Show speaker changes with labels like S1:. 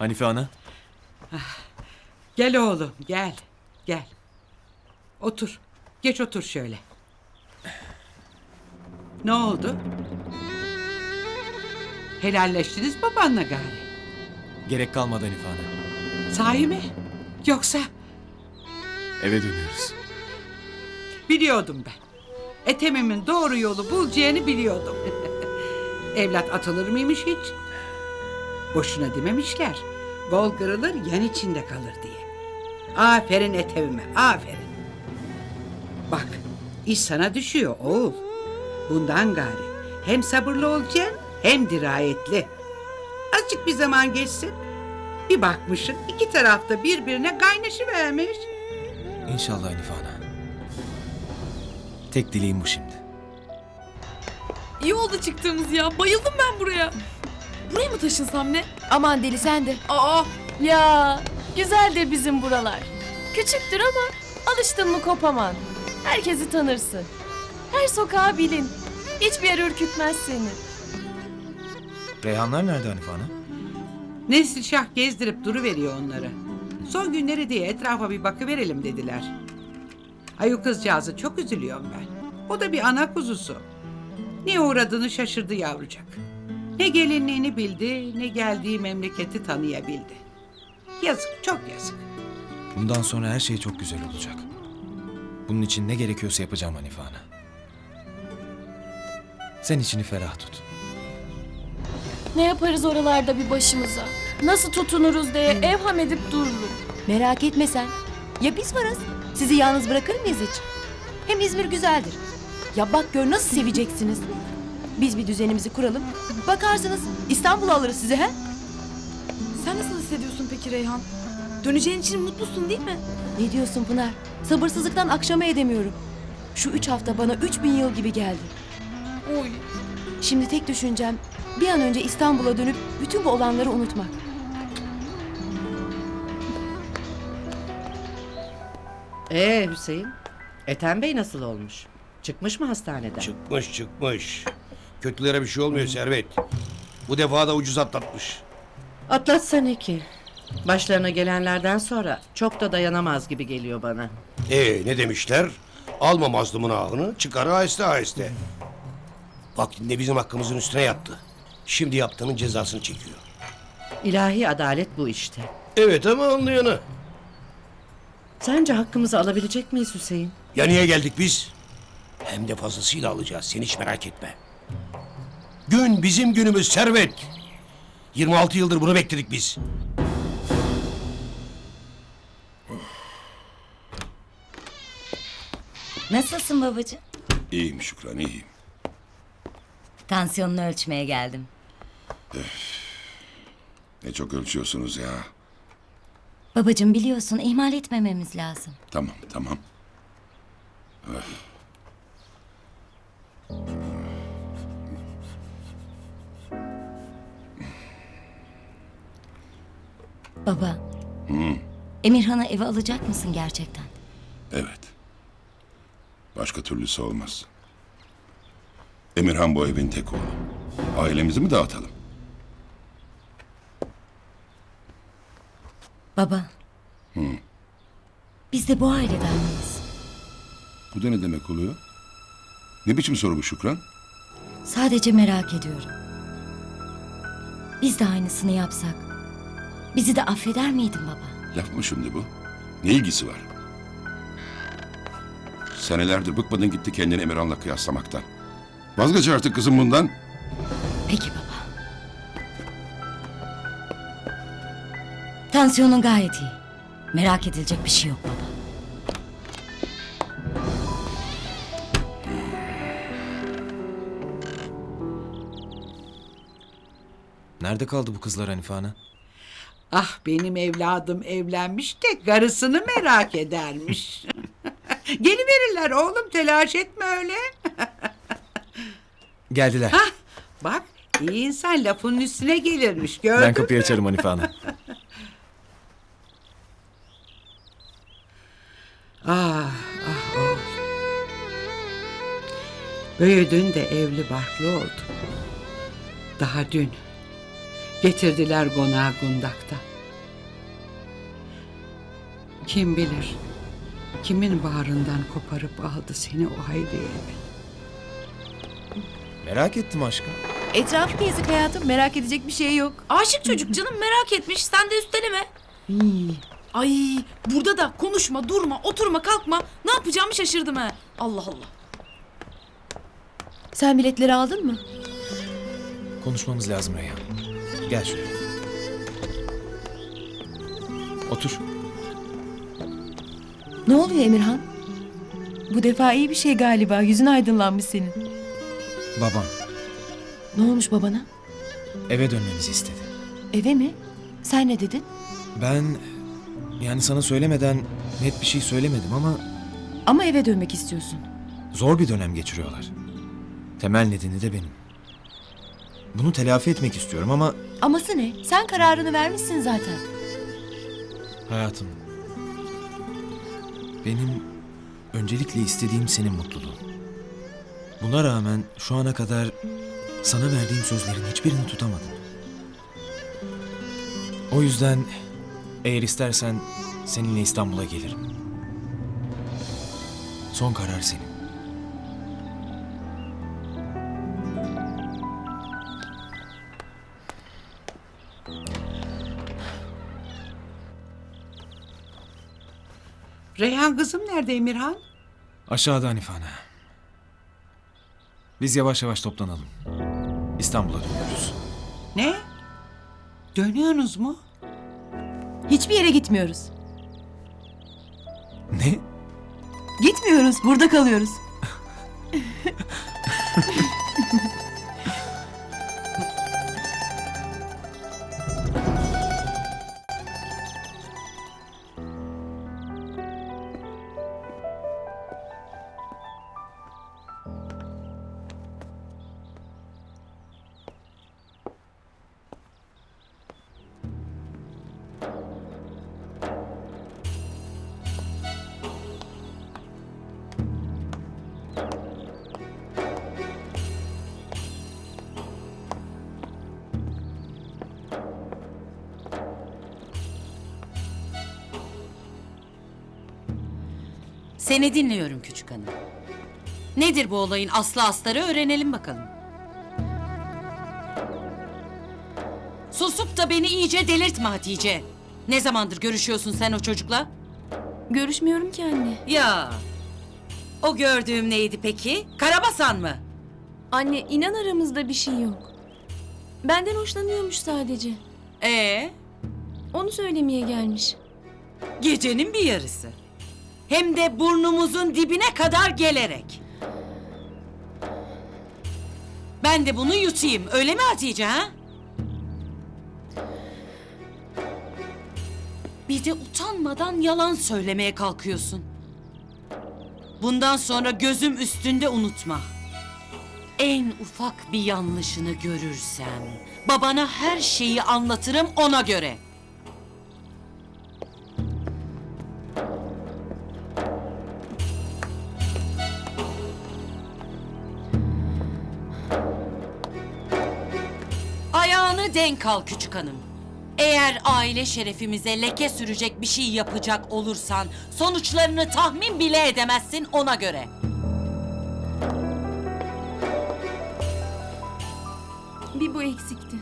S1: Hanife ana.
S2: Gel oğlum gel. Gel. Otur. Geç otur şöyle. Ne oldu? Helalleştiniz babanla gari.
S1: Gerek kalmadı Hanife ana.
S2: Sahi mi? Yoksa
S1: Eve dönüyoruz.
S2: biliyordum ben. Ethem'imin doğru yolu bulacağını biliyordum. Evlat atılır mıymış hiç? Boşuna dememişler. Bol kırılır yan içinde kalır diye. Aferin Ethem'ime aferin. Bak iş sana düşüyor oğul. Bundan gari hem sabırlı olacaksın hem dirayetli. Azıcık bir zaman geçsin. Bir bakmışsın iki tarafta birbirine kaynaşıvermiş.
S1: İnşallah Hanife ana. Tek dileğim bu şimdi.
S3: İyi oldu çıktığımız ya. Bayıldım ben buraya. Buraya mı taşınsam ne?
S4: Aman deli sen de.
S3: Aa,
S4: Ya güzeldir bizim buralar. Küçüktür ama alıştın mı kopaman. Herkesi tanırsın. Her sokağı bilin. Hiçbir yer ürkütmez seni.
S1: Reyhanlar nerede Hanife ana?
S2: Nesli şah gezdirip duru veriyor onları. Son günleri diye etrafa bir bakıverelim dediler. Ay o kızcağızı çok üzülüyorum ben. O da bir ana kuzusu. Ne uğradığını şaşırdı yavrucak. Ne gelinliğini bildi, ne geldiği memleketi tanıyabildi. Yazık, çok yazık.
S1: Bundan sonra her şey çok güzel olacak. Bunun için ne gerekiyorsa yapacağım Hanife ana. Sen içini ferah tut.
S4: Ne yaparız oralarda bir başımıza? Nasıl tutunuruz diye evham edip dururum.
S5: Merak etme sen. Ya biz varız. Sizi yalnız bırakır mıyız hiç? Hem İzmir güzeldir. Ya bak gör nasıl seveceksiniz. Biz bir düzenimizi kuralım. Bakarsınız İstanbul'u alırız size he?
S3: sen nasıl hissediyorsun peki Reyhan? Döneceğin için mutlusun değil mi?
S5: Ne diyorsun Pınar? Sabırsızlıktan akşama edemiyorum. Şu üç hafta bana üç bin yıl gibi geldi.
S3: Oy.
S5: Şimdi tek düşüncem bir an önce İstanbul'a dönüp bütün bu olanları unutmak.
S6: Ee Hüseyin, Ethem Bey nasıl olmuş? Çıkmış mı hastaneden?
S7: Çıkmış çıkmış. Kötülere bir şey olmuyor Servet. Bu defa da ucuz atlatmış.
S6: Atlatsa ne ki? Başlarına gelenlerden sonra çok da dayanamaz gibi geliyor bana.
S7: Ee ne demişler? Alma mazlumun ahını çıkar aheste aheste. Vaktinde bizim hakkımızın üstüne yattı. Şimdi yaptığının cezasını çekiyor.
S6: İlahi adalet bu işte.
S7: Evet ama anlayanı.
S6: Sence hakkımızı alabilecek miyiz Hüseyin?
S7: Ya niye geldik biz? Hem de fazlasıyla alacağız. Sen hiç merak etme. Gün bizim günümüz Servet. 26 yıldır bunu bekledik biz.
S8: Nasılsın babacığım?
S9: İyiyim Şükran iyiyim.
S8: Tansiyonunu ölçmeye geldim.
S9: Ne çok ölçüyorsunuz ya.
S8: Babacığım biliyorsun ihmal etmememiz lazım.
S9: Tamam tamam.
S8: Baba. Emirhan'ı eve alacak mısın gerçekten?
S9: Evet. Başka türlüsü olmaz. Emirhan bu evin tek oğlu. Ailemizi mi dağıtalım?
S8: Baba. Biz de bu aileden miyiz?
S9: Bu da ne demek oluyor? Ne biçim soru bu Şükran?
S8: Sadece merak ediyorum. Biz de aynısını yapsak. Bizi de affeder miydin baba?
S9: Laf mı şimdi bu? Ne ilgisi var? Senelerdir bıkmadın gitti kendini Emirhan'la kıyaslamaktan. Vazgeç artık kızım bundan.
S8: Peki baba. Tansiyonun gayet iyi. Merak edilecek bir şey yok baba.
S1: Nerede kaldı bu kızlar Hanife ana?
S2: Ah benim evladım evlenmiş de karısını merak edermiş. Geliverirler oğlum telaş etme öyle.
S1: Geldiler.
S2: Bak iyi insan lafının üstüne gelirmiş gördün
S1: ben kapıyı
S2: mü?
S1: açarım Hanife ana.
S2: Ah ah oğul. Büyüdün de evli barklı oldun. Daha dün getirdiler konağı gundakta. Kim bilir kimin bağrından koparıp aldı seni o hayriye evi.
S1: Merak ettim aşkım.
S5: Etrafı yazık hayatım. Merak edecek bir şey yok.
S3: Aşık çocuk canım merak etmiş. Sen de üsteleme. Ay burada da konuşma, durma, oturma, kalkma. Ne yapacağımı şaşırdım ha. Allah Allah.
S5: Sen biletleri aldın mı?
S1: Konuşmamız lazım Reyhan. Gel şuraya. Otur.
S5: Ne oluyor Emirhan? Bu defa iyi bir şey galiba. Yüzün aydınlanmış senin.
S1: Babam
S5: Ne olmuş babana?
S1: eve dönmemizi istedi.
S5: Eve mi? Sen ne dedin?
S1: Ben yani sana söylemeden net bir şey söylemedim ama
S5: Ama eve dönmek istiyorsun.
S1: zor bir dönem geçiriyorlar. Temel nedeni de benim. Bunu telafi etmek istiyorum ama
S5: Aması ne? Sen kararını vermişsin zaten.
S1: hayatım benim öncelikle istediğim senin mutluluğun. Buna rağmen şu ana kadar sana verdiğim sözlerin hiçbirini tutamadım. O yüzden eğer istersen seninle İstanbul'a gelirim. Son karar senin.
S2: Reyhan kızım nerede Emirhan?
S1: Aşağıda Hanife Ana. Biz yavaş yavaş toplanalım. İstanbul'a dönüyoruz.
S2: Ne? Dönüyorsunuz mu?
S5: Hiçbir yere gitmiyoruz.
S1: Ne?
S5: Gitmiyoruz. Burada kalıyoruz.
S10: Seni dinliyorum küçük hanım. Nedir bu olayın aslı astarı öğrenelim bakalım. Susup da beni iyice delirtme Hatice. Ne zamandır görüşüyorsun sen o çocukla?
S4: Görüşmüyorum ki anne.
S10: Ya. O gördüğüm neydi peki? Karabasan mı?
S4: Anne inan aramızda bir şey yok. Benden hoşlanıyormuş sadece.
S10: Ee,
S4: Onu söylemeye gelmiş.
S10: gecenin bir yarısı. Hem de burnumuzun dibine kadar gelerek. Ben de bunu yutayım. Öyle mi Hatice ha? Bir de utanmadan yalan söylemeye kalkıyorsun. Bundan sonra gözüm üstünde unutma. En ufak bir yanlışını görürsem babana her şeyi anlatırım ona göre. Ayağını denk al küçük hanım. Eğer aile şerefimize leke sürecek bir şey yapacak olursan sonuçlarını tahmin bile edemezsin ona göre.
S4: Bir bu eksikti.